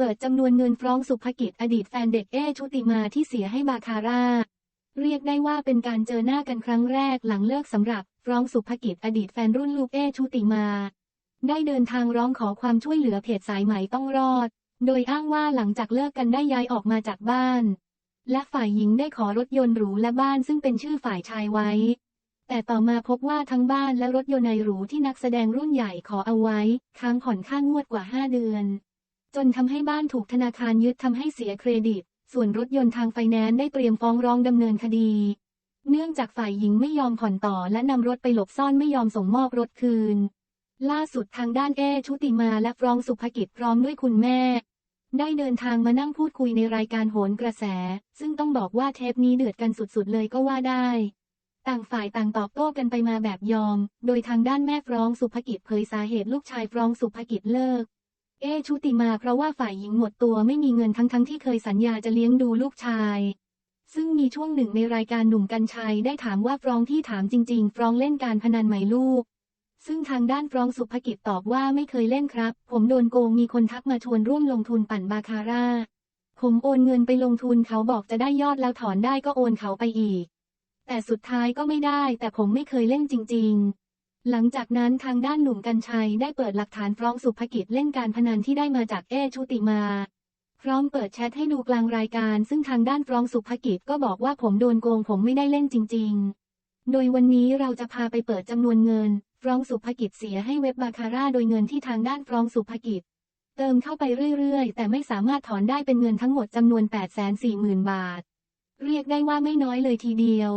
เปิดจำนวนเงินฟ้องสุภกิจอดีตแฟนเด็กเอชุติมาที่เสียให้บาคาร่า เรียกได้ว่าเป็นการเจอหน้ากันครั้งแรกหลังเลิกสำหรับฟ้องสุภกิจอดีตแฟนรุ่นลูกเอชุติมา ได้เดินทางร้องขอความช่วยเหลือเพจสายไหมต้องรอด โดยอ้างว่าหลังจากเลิกกันได้ย้ายออกมาจากบ้าน และฝ่ายหญิงได้ขอรถยนต์หรูและบ้านซึ่งเป็นชื่อฝ่ายชายไว้ แต่ต่อมาพบว่าทั้งบ้านและรถยนต์ในหรูที่นักแสดงรุ่นใหญ่ขอเอาไว้ ค้างผ่อนค่างวดกว่า 5 เดือน จนทำให้บ้านถูกธนาคารยึดทำให้เสียเครดิต ส่วนรถยนต์ทางไฟแนนซ์ได้เตรียมฟ้องร้องดำเนินคดี เนื่องจากฝ่ายหญิงไม่ยอมผ่อนต่อและนำรถไปหลบซ่อนไม่ยอมส่งมอบรถคืน ล่าสุดทางด้านเอชุติมาและฟรองสุภกิจพร้อมด้วยคุณแม่ ได้เดินทางมานั่งพูดคุยในรายการโหนกระแส ซึ่งต้องบอกว่าเทปนี้เดือดกันสุดๆเลยก็ว่าได้ต่างฝ่ายต่างตอบโต้กันไปมาแบบยอม โดยทางด้านแม่ฟรองสุภกิจเผยสาเหตุลูกชายฟรองสุภกิจเลิก เอชุติมาเพราะว่าฝ่ายหญิงหมดตัวไม่มีเงินทั้งๆทที่เคยสัญญาจะเลี้ยงดูลูกชาย ซึ่งมีช่วงหนึ่งในรายการหนุ่มกัญชัยได้ถามว่าฟรองที่ถามจริง ๆ ฟรองเล่นการพนันไหมลูก ซึ่งทางด้านฟรองสุภกิจตอบว่าไม่เคยเล่นครับ ผมโดนโกงมีคนทักมาชวนร่วมลงทุนปั่นบาคาร่า ผมโอนเงินไปลงทุนเขาบอกจะได้ยอดแล้วถอนได้ก็โอนเขาไปอีก แต่สุดท้ายก็ไม่ได้ แต่ผมไม่เคยเล่นจริง ๆ หลังจากนั้นทางด้านหนุ่มกัญชัยได้เปิดหลักฐานฟ้องสุภกิจเล่นการพนันที่ได้มาจากเอชุติมา พร้อมเปิดแชทให้ดูกลางรายการ ซึ่งทางด้านฟ้องสุภกิจก็บอกว่าผมโดนโกงผมไม่ได้เล่นจริง ๆ โดยวันนี้เราจะพาไปเปิดจำนวนเงินฟ้องสุภกิจเสียให้เว็บบาคาร่าโดยเงินที่ทางด้านฟ้องสุภกิจ เติมเข้าไปเรื่อยๆ แต่ไม่สามารถถอนได้เป็นเงินทั้งหมดจำนวน 840,000 บาท เรียกได้ว่าไม่น้อยเลยทีเดียว